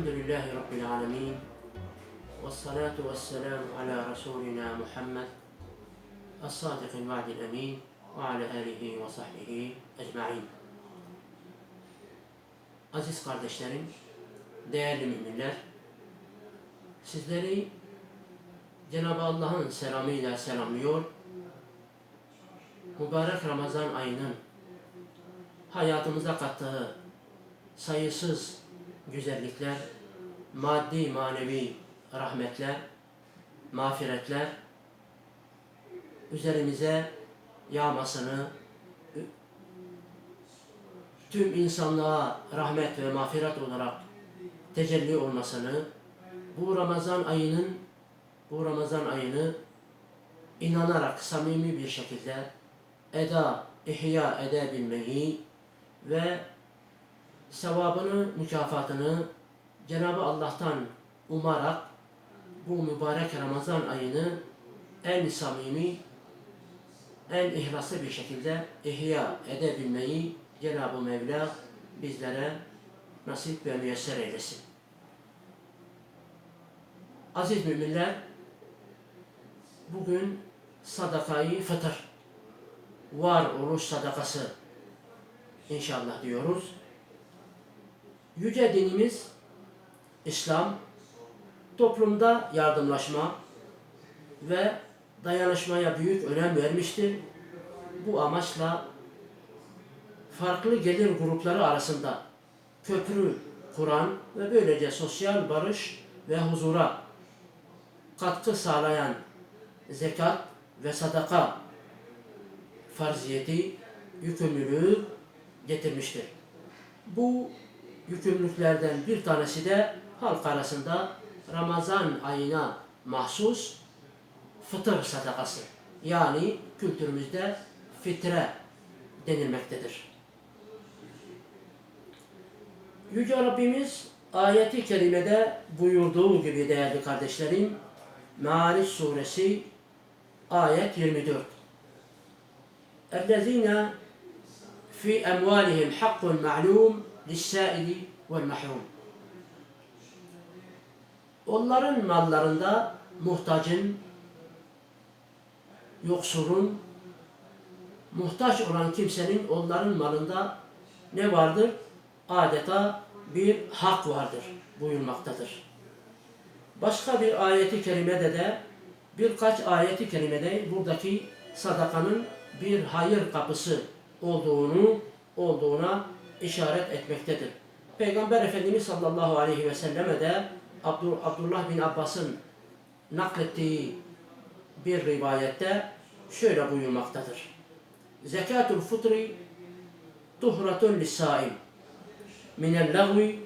Elhamdülillahi Rabbil alemin. Ve salatu ve selamu ala Resulina Muhammed. Es-sadiqil va'dil emin. Ve ala alihi ve sahbihi ecma'in. Aziz kardeşlerim, değerli müminler, sizleri Cenab-ı Allah'ın selamıyla selamlıyor. Mübarek Ramazan ayının hayatımıza kattığı sayısız güzellikler, maddi manevi rahmetler, mağfiretler üzerimize yağmasını, tüm insanlığa rahmet ve mağfiret olarak tecelli olmasını, bu Ramazan ayının bu Ramazan ayını inanarak samimi bir şekilde eda, ihya edebilmeyi ve sevabını, mükafatını Cenab-ı Allah'tan umarak bu mübarek Ramazan ayını en samimi, en ihlaslı bir şekilde ihya edebilmeyi Cenab-ı Mevla bizlere nasip ve müyesser eylesin. Aziz müminler, bugün sadakayı fıtır, var oruç sadakası inşallah diyoruz. Yüce dinimiz İslam toplumda yardımlaşma ve dayanışmaya büyük önem vermiştir. Bu amaçla farklı gelir grupları arasında köprü kuran ve böylece sosyal barış ve huzura katkı sağlayan zekat ve sadaka farziyeti, yükümlülüğü getirmiştir. Bu yükümlülüklerden bir tanesi de halk arasında Ramazan ayına mahsus fıtır sadakası. Yani kültürümüzde fitre denilmektedir. Yüce Rabbimiz ayeti kerimede buyurduğu gibi değerli kardeşlerim, Me'ariç suresi ayet 24. اَلَّذ۪ينَ fi emvalihim hakkun ma'lum vel mahrum. Onların mallarında muhtacın, yoksulun, muhtaç olan kimsenin onların malında ne vardır? Adeta bir hak vardır buyurmaktadır. Başka bir ayeti kerimede de birkaç ayeti kerimede buradaki sadakanın bir hayır kapısı olduğunu olduğuna işaret etmektedir. Peygamber Efendimiz sallallahu aleyhi ve selleme de Abdullah bin Abbas'ın naklettiği bir rivayette şöyle buyurmaktadır. Zekatul fıtri tuhratun lissaim minel lagvi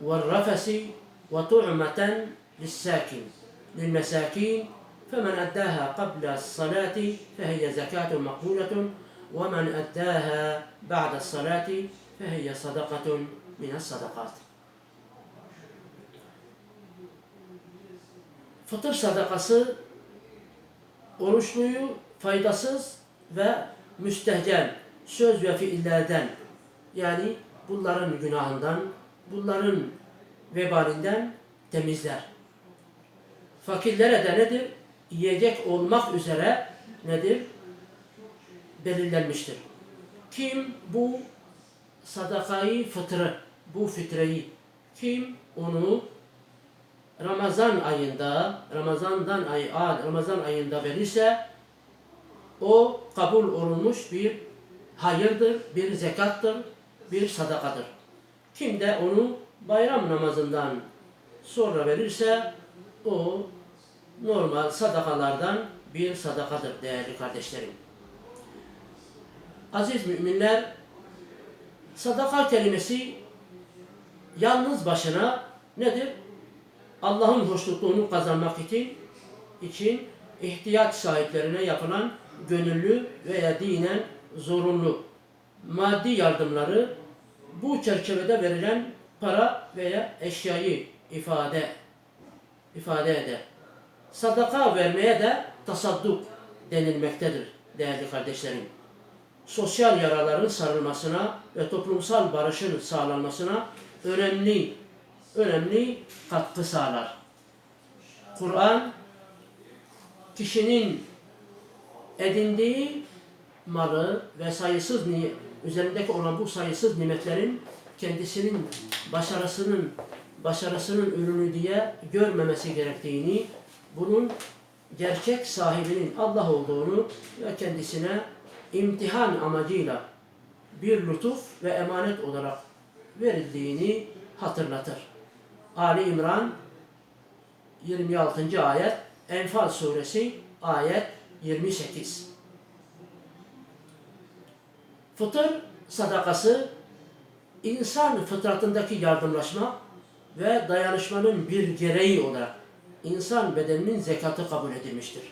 ve rafesi ve tu'maten lissakin lilmesakin فمن أداها قبل الصلاة فهي زكاة مقبولة ومن أداها بعد الصلاة fehiyye sadakatun minas sadakat. Fıtır sadakası oruçluyu faydasız ve müstehcen söz ve fiillerden yani bunların günahından, bunların vebalinden temizler. Fakirlere de nedir? Yiyecek olmak üzere nedir? Belirlenmiştir. Kim bu sadakayı fıtrı, bu fitreyi kim onu Ramazan ayında, Ramazandan ay, Ramazan ayında verirse o kabul olunmuş bir hayırdır, bir zekattır, bir sadakadır. Kim de onu bayram namazından sonra verirse o normal sadakalardan bir sadakadır değerli kardeşlerim. Aziz müminler, sadaka kelimesi yalnız başına nedir? Allah'ın hoşnutluğunu kazanmak için için ihtiyaç sahiplerine yapılan gönüllü veya dinen zorunlu maddi yardımları bu çerçevede verilen para veya eşyayı ifade ifade eder. Sadaka vermeye de tasadduk denilmektedir değerli kardeşlerim. Sosyal yaraların sarılmasına ve toplumsal barışın sağlanmasına önemli önemli katkı sağlar. Kur'an kişinin edindiği malı ve sayısız üzerindeki olan bu sayısız nimetlerin kendisinin başarısının başarısının ürünü diye görmemesi gerektiğini, bunun gerçek sahibinin Allah olduğunu ve kendisine imtihan amacıyla bir lütuf ve emanet olarak verildiğini hatırlatır. Ali İmran 26. ayet, Enfal suresi ayet 28. Fıtır sadakası insan fıtratındaki yardımlaşma ve dayanışmanın bir gereği olarak insan bedeninin zekatı kabul edilmiştir.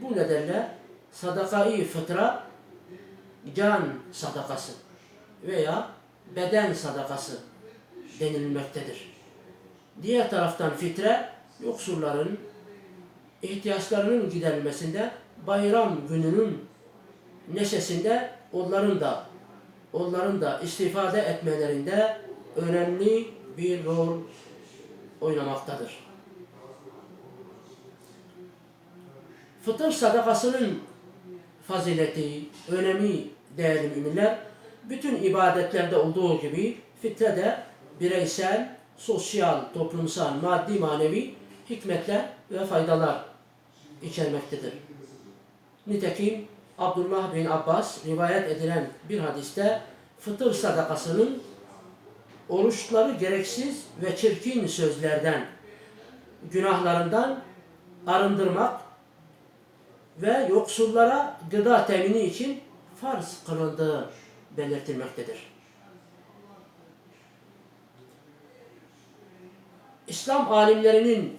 Bu nedenle sadakayı fıtra can sadakası veya beden sadakası denilmektedir. Diğer taraftan fitre yoksulların ihtiyaçlarının giderilmesinde bayram gününün neşesinde onların da onların da istifade etmelerinde önemli bir rol oynamaktadır. Fıtır sadakasının fazileti, önemi değerli müminler, bütün ibadetlerde olduğu gibi fitre de bireysel, sosyal, toplumsal, maddi, manevi hikmetler ve faydalar içermektedir. Nitekim Abdullah bin Abbas rivayet edilen bir hadiste fıtır sadakasının oruçları gereksiz ve çirkin sözlerden, günahlarından arındırmak ve yoksullara gıda temini için farz kılındığı belirtilmektedir. İslam alimlerinin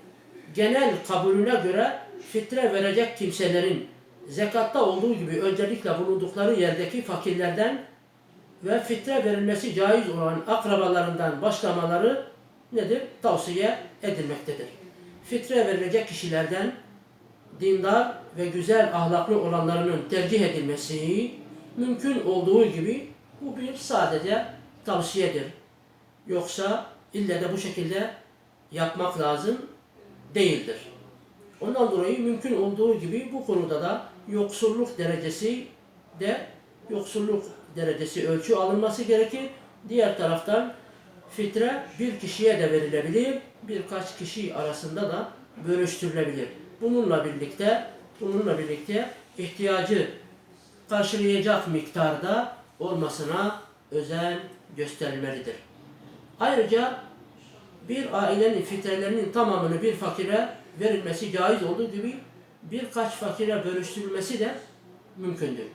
genel kabulüne göre fitre verecek kimselerin zekatta olduğu gibi öncelikle bulundukları yerdeki fakirlerden ve fitre verilmesi caiz olan akrabalarından başlamaları nedir? Tavsiye edilmektedir. Fitre verilecek kişilerden dindar ve güzel ahlaklı olanlarının tercih edilmesi mümkün olduğu gibi bu bir sadece tavsiyedir. Yoksa ille de bu şekilde yapmak lazım değildir. Ondan dolayı mümkün olduğu gibi bu konuda da yoksulluk derecesi de yoksulluk derecesi ölçü alınması gerekir. Diğer taraftan fitre bir kişiye de verilebilir, birkaç kişi arasında da bölüştürülebilir. Bununla birlikte bununla birlikte ihtiyacı karşılayacak miktarda olmasına özen gösterilmelidir. Ayrıca bir ailenin fitrelerinin tamamını bir fakire verilmesi caiz olduğu gibi birkaç fakire bölüştürülmesi de mümkündür.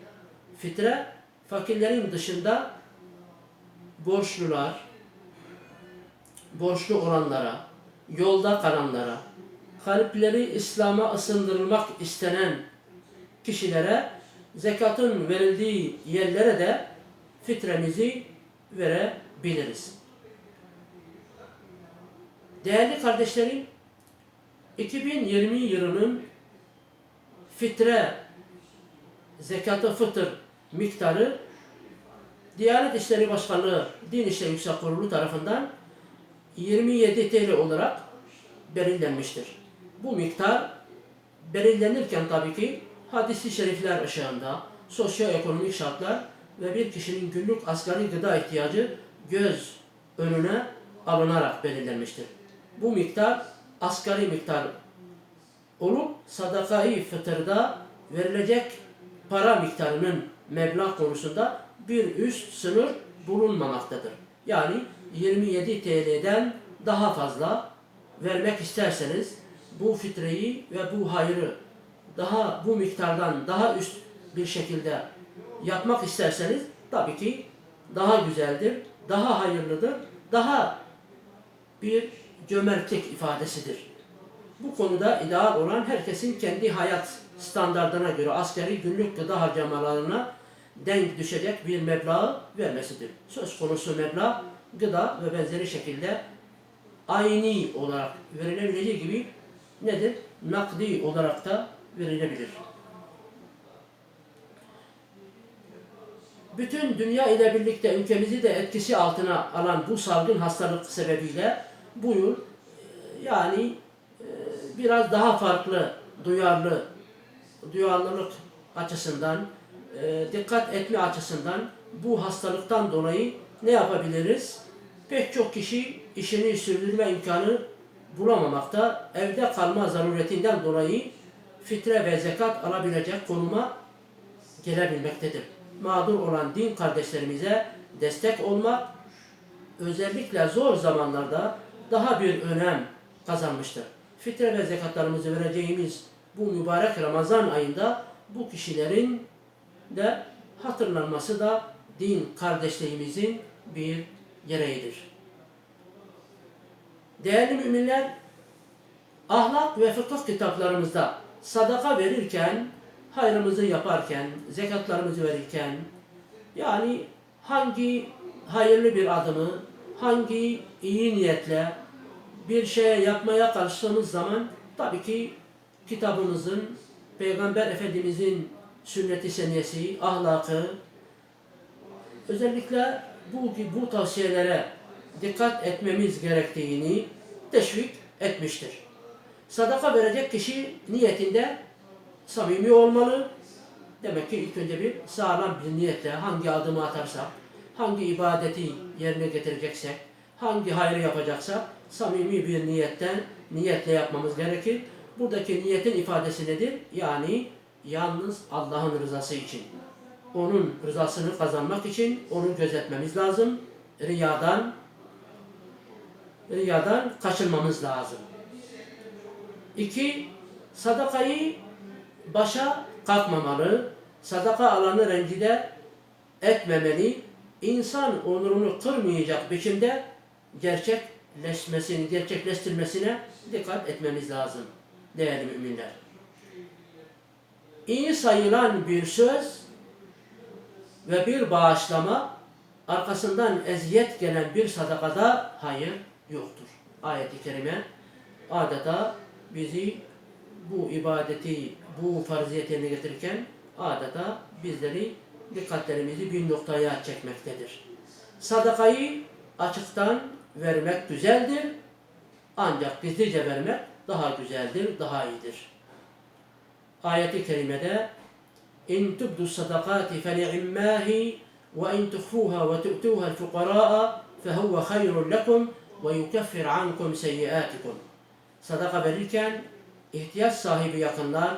Fitre fakirlerin dışında borçlular, borçlu olanlara, yolda kalanlara, kalpleri İslam'a ısındırılmak istenen kişilere zekatın verildiği yerlere de fitremizi verebiliriz. Değerli kardeşlerim, 2020 yılının fitre, zekatı fıtır miktarı Diyanet İşleri Başkanlığı Din İşleri Yüksek Kurulu tarafından 27 TL olarak belirlenmiştir. Bu miktar belirlenirken tabii ki hadisi şerifler ışığında sosyoekonomik şartlar ve bir kişinin günlük asgari gıda ihtiyacı göz önüne alınarak belirlenmiştir. Bu miktar asgari miktar olup sadakayı fıtırda verilecek para miktarının meblağ konusunda bir üst sınır bulunmamaktadır. Yani 27 TL'den daha fazla vermek isterseniz bu fitreyi ve bu hayrı daha bu miktardan daha üst bir şekilde yapmak isterseniz tabii ki daha güzeldir, daha hayırlıdır, daha bir cömertlik ifadesidir. Bu konuda ideal olan herkesin kendi hayat standartına göre askeri günlük gıda harcamalarına denk düşecek bir meblağı vermesidir. Söz konusu meblağ gıda ve benzeri şekilde aynı olarak verilebileceği gibi nedir? Nakdi olarak da verilebilir. bütün dünya ile birlikte ülkemizi de etkisi altına alan bu salgın hastalık sebebiyle bu yıl e, yani e, biraz daha farklı, duyarlı, duyarlılık açısından, e, dikkat etme açısından bu hastalıktan dolayı ne yapabiliriz? Pek çok kişi işini sürdürme imkanı bulamamakta, evde kalma zaruretinden dolayı fitre ve zekat alabilecek konuma gelebilmektedir. Mağdur olan din kardeşlerimize destek olmak, özellikle zor zamanlarda daha bir önem kazanmıştır. Fitre ve zekatlarımızı vereceğimiz bu mübarek Ramazan ayında bu kişilerin de hatırlanması da din kardeşliğimizin bir gereğidir. Değerli müminler, ahlak ve fıkıh kitaplarımızda sadaka verirken, hayrımızı yaparken, zekatlarımızı verirken, yani hangi hayırlı bir adımı, hangi iyi niyetle bir şeye yapmaya kalktığımız zaman tabii ki kitabımızın, Peygamber Efendimizin sünneti seniyesi, ahlakı, özellikle bu bu tavsiyelere dikkat etmemiz gerektiğini teşvik etmiştir. Sadaka verecek kişi niyetinde samimi olmalı. Demek ki ilk önce bir sağlam bir niyetle hangi adımı atarsak, hangi ibadeti yerine getireceksek, hangi hayrı yapacaksak samimi bir niyetten niyetle yapmamız gerekir. Buradaki niyetin ifadesi nedir? Yani yalnız Allah'ın rızası için. Onun rızasını kazanmak için onu gözetmemiz lazım. Riyadan riyadan kaçınmamız lazım. İki, sadakayı başa kalkmamalı. Sadaka alanı rencide etmemeli. İnsan onurunu kırmayacak biçimde gerçekleşmesini, gerçekleştirmesine dikkat etmemiz lazım değerli müminler. İyi sayılan bir söz ve bir bağışlama arkasından eziyet gelen bir sadakada hayır yoktur. Ayet-i kerime adeta bizi bu ibadeti, bu farziyeti yerine getirirken adeta bizleri dikkatlerimizi bir noktaya çekmektedir. Sadakayı açıktan vermek güzeldir. Ancak gizlice vermek daha güzeldir, daha iyidir. Ayet-i kerimede feli'immahi ve in tuhfuha ve tu'tuha el-fuqara'a fehuve hayrun lekum ve yukeffir ankum seyyiatikum. Sadaka verirken ihtiyaç sahibi yakınlar,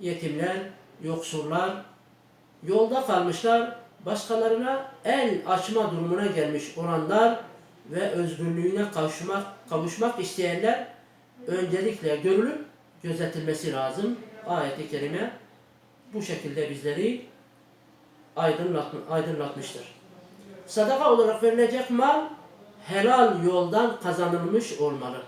yetimler, yoksullar, yolda kalmışlar, başkalarına el açma durumuna gelmiş olanlar ve özgürlüğüne kavuşmak, kavuşmak isteyenler öncelikle görülüp gözetilmesi lazım. Ayet-i Kerime bu şekilde bizleri aydınlatmıştır. Sadaka olarak verilecek mal helal yoldan kazanılmış olmalı.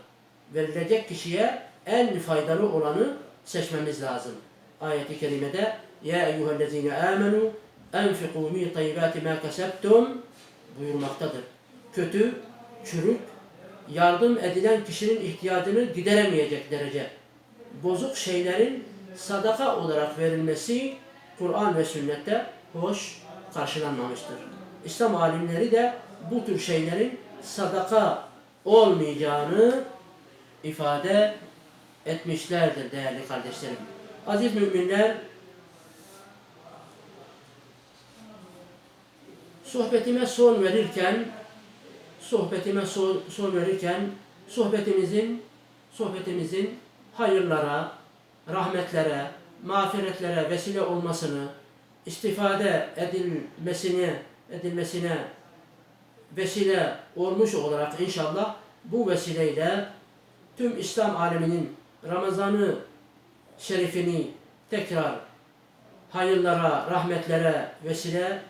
Verilecek kişiye en faydalı olanı seçmemiz lazım. Ayet-i kerimede Ya eyyühellezine amenu enfiku mi tayyibati ma kasebtum buyurmaktadır. Kötü, çürük, yardım edilen kişinin ihtiyacını gideremeyecek derece bozuk şeylerin sadaka olarak verilmesi Kur'an ve sünnette hoş karşılanmamıştır. İslam alimleri de bu tür şeylerin sadaka olmayacağını ifade etmişlerdir değerli kardeşlerim. Aziz müminler, sohbetime son verirken sohbetime son, son verirken sohbetimizin sohbetimizin hayırlara, rahmetlere, mağfiretlere vesile olmasını, istifade edilmesine edilmesine vesile olmuş olarak inşallah bu vesileyle tüm İslam aleminin Ramazan'ı şerifini tekrar hayırlara, rahmetlere vesile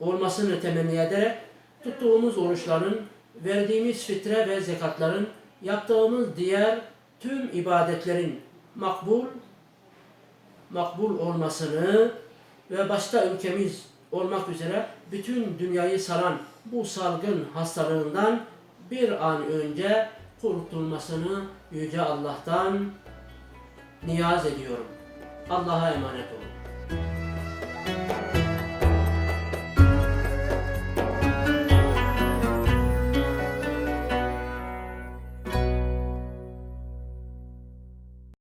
olmasını temenni ederek tuttuğumuz oruçların, verdiğimiz fitre ve zekatların, yaptığımız diğer tüm ibadetlerin makbul makbul olmasını ve başta ülkemiz olmak üzere bütün dünyayı saran bu salgın hastalığından bir an önce kurtulmasını Yüce Allah'tan niyaz ediyorum. Allah'a emanet olun.